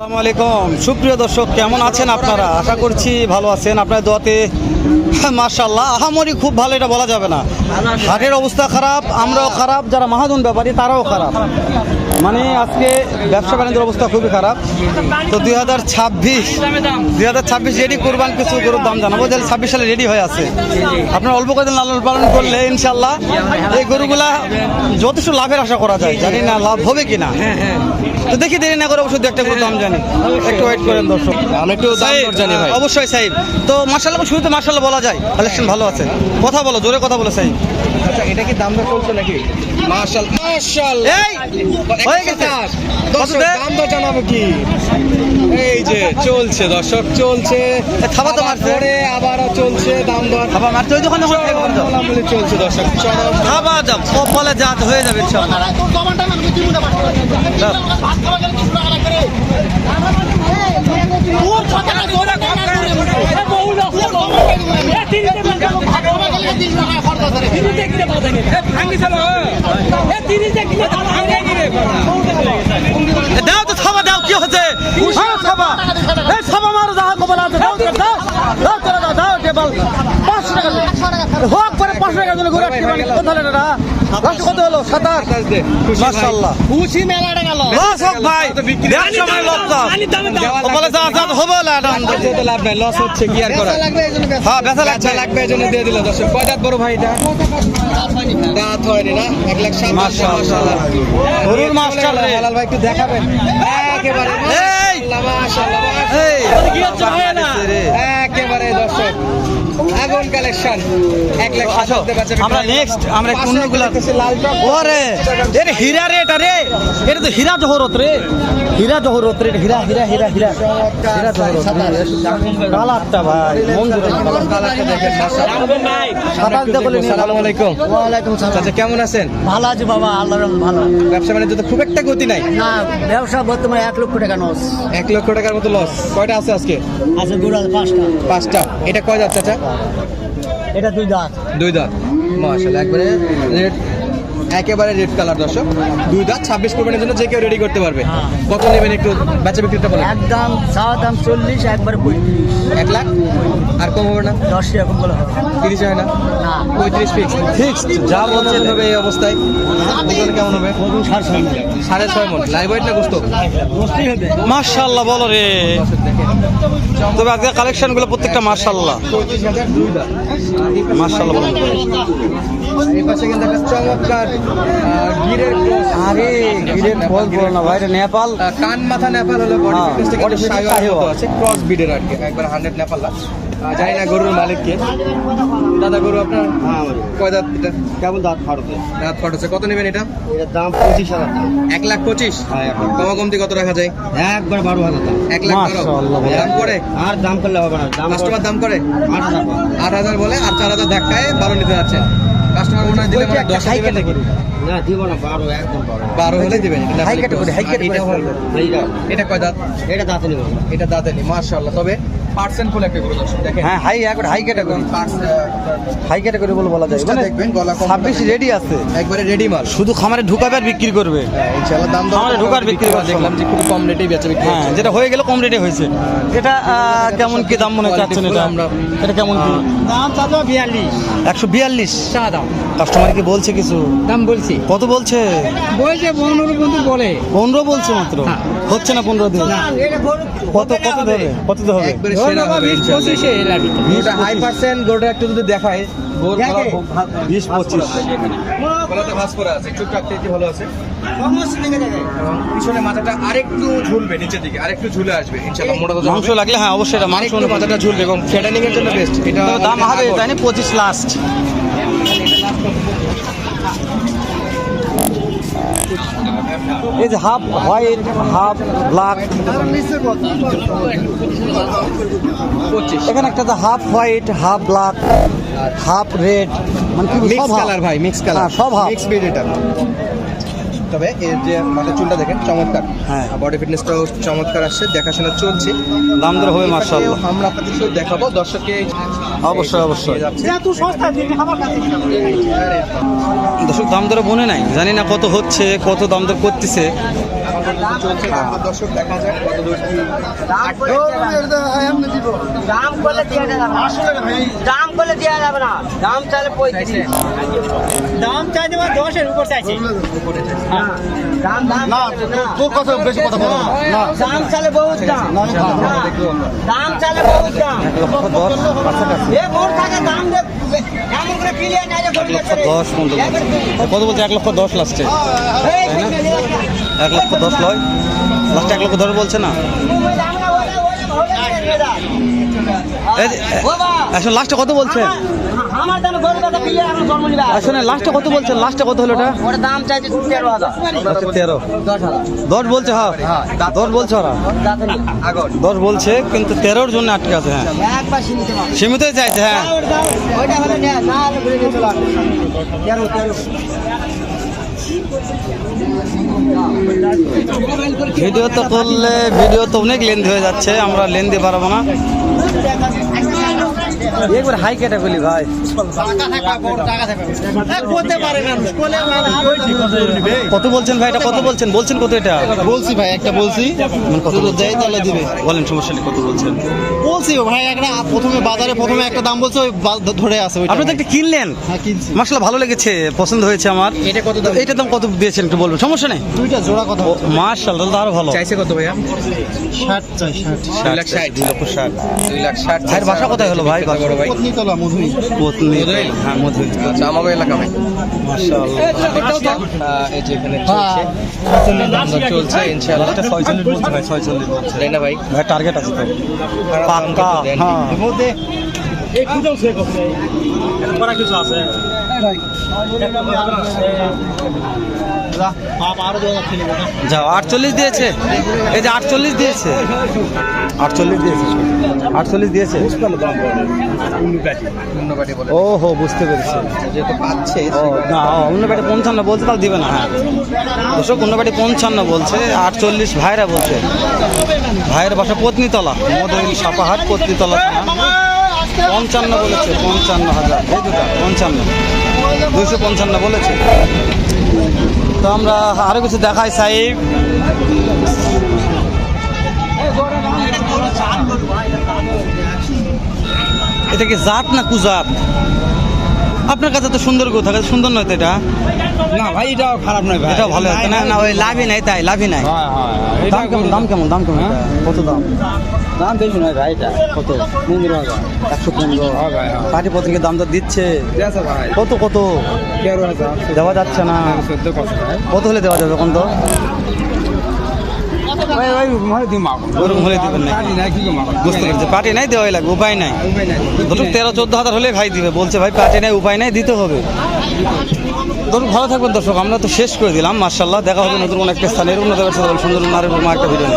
আসসালামু আলাইকুম। সুপ্রিয় দর্শক, কেমন আছেন আপনারা? আশা করছি ভালো আছেন। আপনার দোয়াতে মার্শাল্লাহ আহামরি খুব ভালো, এটা বলা যাবে না। হাটের অবস্থা খারাপ, আমরাও খারাপ, যারা মাহাজন ব্যাপারী, তারাও খারাপ। মানে আজকে ব্যবসা বাণিজ্যের অবস্থা খুবই খারাপ। তো দুই হাজার ছাব্বিশ দুই হাজার ছাব্বিশ রেডি করবান কিছু গরুর দাম জানাব যে ছাব্বিশ সালে রেডি হয়ে আছে। আপনার অল্প কদিন লালন পালন করলে ইনশাল্লাহ এই গরুগুলা যথেষ্ট লাভের আশা করা যায় জানি না লাভ হবে কিনা। তো দেখি দেরি না করে অবশ্যই একটা করে দাম জানি। একটু ওয়েট করেন দর্শক। আমি একটু জানি ভাই। অবশ্যই সাহেব তো মার্শাল্লাহ শুরুতে মার্শাল্লাহ বলা যায়। কালেকশন ভালো আছে। কথা বলো জোরে কথা বলো সাহেব আচ্ছা এটা কি দাম দর চলছে নাকি? মাশাল মাশাল এই! হয়ে গেছে। দর্শক দাম দর জানাব কি? এই যে চলছে দর্শক চলছে। থাবা তো আবার মারছে। আবারও চলছে দাম দর। খাবার মারতে ওই দোকানে চলছে দর্শক চরম দাম কপালে যা হয়ে যাবে ইনশাল্লাহ দাও। এ, দাও তো থাবা দাও কি হচ্ছে হ্যাঁ, থাবা এই থাবা মারো যা কপালে আছে দাও দাও দাও দাও টেবল পাঁচশো টাকা হোক করে পাঁচশো টাকা দিলে ঘুরে আসতে পারি। কোথায় এটা? লাস্ট কত হলো? সাতাশ। আকাশ খুশি ভাই। মাশাআল্লাহ। খুশি মেলাটা গেল। লস হোক ভাই। ব্যবসা মানে লস যাও। যা যা হবে না লাভ নাই লস হচ্ছে কি আর করা জন্য। হ্যাঁ ব্যথা লাগছে লাগবে। এই জন্য দিয়ে দিল দর্শক। কয় দাঁত বড় ভাই এটা? দাঁত হয়নি না? এক লাখ সাত মাশাআল্লাহ। গরুর মাস্টার হালাল ভাই একটু দেখাবেন। একেবারে এই! মাশাআল্লাহ, মাশাআল্লাহ, মাশাআল্লাহ। এই! রে। একেবারে দর্শক আগুন কালেকশন এক লাখ আসো সাতাত্তর বাচ্চা আমরা নেক্সট আমরা লাল টক। ওরে এর হীরা রে এটা রে এটা তো হীরা জহরত রে। হীরা জহরত রে হীরা হীরা হীরা হীরা। হীরা জহরত কালারটা ভাই। সাতাশ নিন। আসসালামু আলাইকুম ওয়ালাইকুম সালাম। আচ্ছা কেমন আছেন? ভালো আছে বাবা আল্লাহর রহমতে ভালো। ব্যবসা বাণিজ্য তো খুব একটা গতি নাই? না ব্যবসা বর্তমানে এক লক্ষ টাকা নস এক লক্ষ টাকার মতো লস কয়টা আছে আজকে? আছে দুটো পাঁচটা। পাঁচটা। এটা কয় যাচ্ছে চাচা? এটা দুই দাঁত দুই দাঁত মাশাআল্লাহ একবারে রেড একেবারে রেড কালার দর্শক। দুই দাঁত ছাব্বিশ কোরবানির জন্য যে কেউ রেডি করতে পারবে। হ্যাঁ। কত নেবেন একটু বেচা বিক্রিটা বলেন? একদম চাওয়া দাম চল্লিশ একবারে পঁয়ত্রিশ। এক লাখ? আর কম হবে না? দশ এরকম বলে হবে। তিরিশ হয় না? পঁয়ত্রিশ ফিক্স ফিক্সড যা বলছে। কেমন হবে এই অবস্থায়। ওজন কেমন হবে? সাড়ে ছয় সাড়ে ছয় মন। লাইভ ওয়েট না গোস্ত? মাশাআল্লাহ বলো রে। তবে আজকে কালেকশনগুলো প্রত্যেকটা মার্শাল্লাহ চমৎকার গিরের আরে গিরের ফল বলো না ভাই নেপাল। কান মাথা নেপাল হলো বডি হ্যাঁ, আছে ক্রস বিডের আর কি একবার হান্ড্রেড নেপাল জানি না গরুর মালিককে দাদা গরু আপনার? কয় দাঁত এটা? কেমন দাঁত ফাড়বে দাঁত ফাটছে। কত নেবেন এটা? এটার দাম পঁচিশ হাজার এক লাখ পঁচিশ? হ্যাঁ। কমা কমতি কত রাখা যায়? একবার বারো হাজার টাকা এক লাখ দাম করে? আর দাম করলে হবে না। দাম কাস্টমার দাম করে? আট হাজার আট হাজার বলে আর চার হাজার ধাক্কায় বারো নিতে যাচ্ছে। কাস্টমার মনে হয় দিলে মানে দশ না দিব না বারো একদম বারো। বারো হলে দিবেন এটা High category, high এটা category। হলো- এটা কয় দাঁত? এটা দাঁতে নেব। এটা দাঁতে নেই মার্শাল্লাহ তবে পার্সেন্ট ফুল একটা গরু দর্শক দেখেন। হ্যাঁ হাই একবার হাই ক্যাটাগরি হাই ক্যাটাগরি বলে বলা যায়। মানে দেখবেন, গলা কম ছাব্বিশ। রেডি আছে। একবারে রেডি মাল। শুধু খামারে ঢুকাবে আর বিক্রি করবে। হ্যাঁ, ইনশাআল্লাহ দাম আমাদের ঢোকার বিক্রি করার দেখলাম যে খুব কম রেটেই বেচা বিক্রি হ্যাঁ যেটা হয়ে গেল কম রেটে হয়েছে। এটা কেমন কি দাম মনে চাচ্ছেন এটা? আমরা- এটা কেমন কি? দাম চাচা বিয়াল্লিশ। একশো বিয়াল্লিশ? চা দাম। কাস্টমার কি বলছে কিছু? দাম বলছি। কত বলছে? বলছে পনেরো বন্ধু বলে। পনেরো বলছে মাত্র? হ্যাঁ। হচ্ছে না পনেরো দিন? কত কত দেবে কত দেবে একবারে সেরা গরুটা হাই পার্সেন্ট গরুটা একটু যদি দেখায় বিশ পঁচিশ। গলাতে করা আছে চোখ ভালো আছে? পিছনে মাথাটা আরেকটু ঝুলবে নিচের দিকে আরেকটু ঝুলে আসবে ইনশাআল্লাহ মোটা মাংস লাগলে হ্যাঁ অবশ্যই এটা মাংস মাথাটা ঝুলবে এবং ফ্যাটানিং এর জন্য বেস্ট এটা দাম হবে তাই না? পঁচিশ লাস্ট যে হাফ হোয়াইট হাফ ব্ল্যাক এখানে একটা half white half black half red মানে কি মিক্স কালার ভাই মিক্স কালার হ্যাঁ, সব half। মিক্স বিড এটা। তবে এর যে মাথার চুলটা দেখেন চমৎকার। হ্যাঁ। বডি ফিটনেসটাও চমৎকার আসছে দেখাশোনা চলছে। দাম দর হবে মার্শাল্লাহ আমরা আপনাদের শুধু দেখাবো দর্শককে অবশ্যই, অবশ্যই। যাচ্ছে। দর্শক দাম দরে বনে নাই জানি না কত হচ্ছে কত দাম দর করতেছে দাম করলে দেওয়া যাবে দাম চাই উপর চাইছি দাম বলো চালে বহুত দাম দাম চালে বহুত দাম দাম দশ পনেরো কত বলছে? এক লক্ষ দশ লাস্টে। এক লক্ষ দশ লয়। লাস্টে এক লক্ষ দশ বলছে না? আসলে লাস্টে কত বলছেন আমার- দাম গরু কিলিয়ে এখন জন্ম নিবা আসলে লাস্টে কত বলছেন? লাস্টে কত হলো ওটা ওটা দাম চাইছে তেরো হাজার। আচ্ছা, তেরো। দশ বলছে হ্যাঁ। দশ বলছে ওরা। যাতে না আগর। দশ বলছে কিন্তু তেরোর জন্য আটকে আছে হ্যাঁ। একবার সীমিত মাল সীমিতই চাইছে হ্যাঁ। ওইটা হলে নেয়, না ঘুরে নিয়ে চলে আসবে। তেরো, তেরো। ভিডিও তো করলে ভিডিও তো অনেক লেন্দি হয়ে যাচ্ছে আমরা লেন্দি পারব না। একবার হাই ক্যাটাগরি ভাই। কত বলছেন ভাই এটা? কত বলছেন? বলছেন কত এটা? বলছি ভাই একটা বলছি। মানে কত দেয় তাহলে দিবে। বলেন সমস্যা নেই কত বলছেন? বলছি ভাই একটা প্রথমে বাজারে প্রথমে একটা দাম বলছে ওই ধরে আছে ওইটা। আপনি তো একটা কিনলেন। হ্যাঁ মাসালা ভালো লেগেছে পছন্দ হয়েছে আমার। এটা কত দাম? এইটার দাম কত দিয়েছেন একটু বলবেন? সমস্যা নেই? দুইটা জোড়া কথা তাহলে আরও ভালো। চাইছে কত ভাইয়া? ষাট চাই ষাট। দুই লাখ ষাট। দুই লক্ষ ষাট। দুই লাখ ষাট ভাইয়ের বাসা কোথায় হলো ভাই? বড় ভাই? পত্নী তলা মধুই। পত্নী হ্যাঁ আচ্ছা আমারও এলাকা ভাই। এই যে এখানে চলছে। চলছে ইনশাআল্লাহ। ছয়চল্লিশ বলছে ভাই ছয়চল্লিশ বলছে তাই না ভাই? ভাই টার্গেট আছে তো। খারাপ দাম পাক্কা কিন্তু দেননি। হ্যাঁ। যাও আটচল্লিশ দিয়েছে। এই যে আটচল্লিশ দিয়েছে। আটচল্লিশ দিয়েছে। আটচল্লিশ দিয়েছে? ও হো বুঝতে পেরেছি। না অন্য বাড়ি পঞ্চান্ন বলছে তাহলে দিবে না। হ্যাঁ। দর্শক অন্য বাড়ি পঞ্চান্ন বলছে আটচল্লিশ ভাইরা বলছে। ভাইয়ের বাসা পত্নীতলা মধুইল সাপাহাট পত্নীতলা পঞ্চান্ন বলেছে পঞ্চান্ন হাজার। এই দুটা পঞ্চান্ন। দুইশো পঞ্চান্ন বলেছে। তো আমরা আরও কিছু দেখাই সাহেব। এটা কি জাত না কুজাত? আপনার কাছে তো সুন্দর গো থাকে সুন্দর নয় তো এটা? না ভাই এটাও খারাপ নয় ভাই। এটা ভালো হচ্ছে না? না ওই লাভই নাই তাই লাভই নাই। দাম কেমন দাম কেমন দাম কেমন? এটা? কত দাম? দাম বেশি নয় ভাই এটা। কত? পনেরো হাজার। একশো পনেরো। হ্যাঁ হ্যাঁ। পার্টি পত্রিকে দাম তো দিচ্ছে। কত কত? দেওয়া যাচ্ছে না। কত হলে দেওয়া যাবে এখন তো? ভাই কি পার্টি নাই দেওয়াই লাগবে, উপায় নাই ধরুন তেরো, চোদ্দ হাজার হলে ভাই দিবে, বলছে ভাই পার্টি নাই, উপায় নাই, দিতে হবে ধরুন ভালো থাকবেন দর্শক, আমরা তো শেষ করে দিলাম মার্শাল্লাহ দেখা হবে নতুন অনেক স্থানের উন্নত ব্যবসা সুন্দর নারী একটা ভিডিও।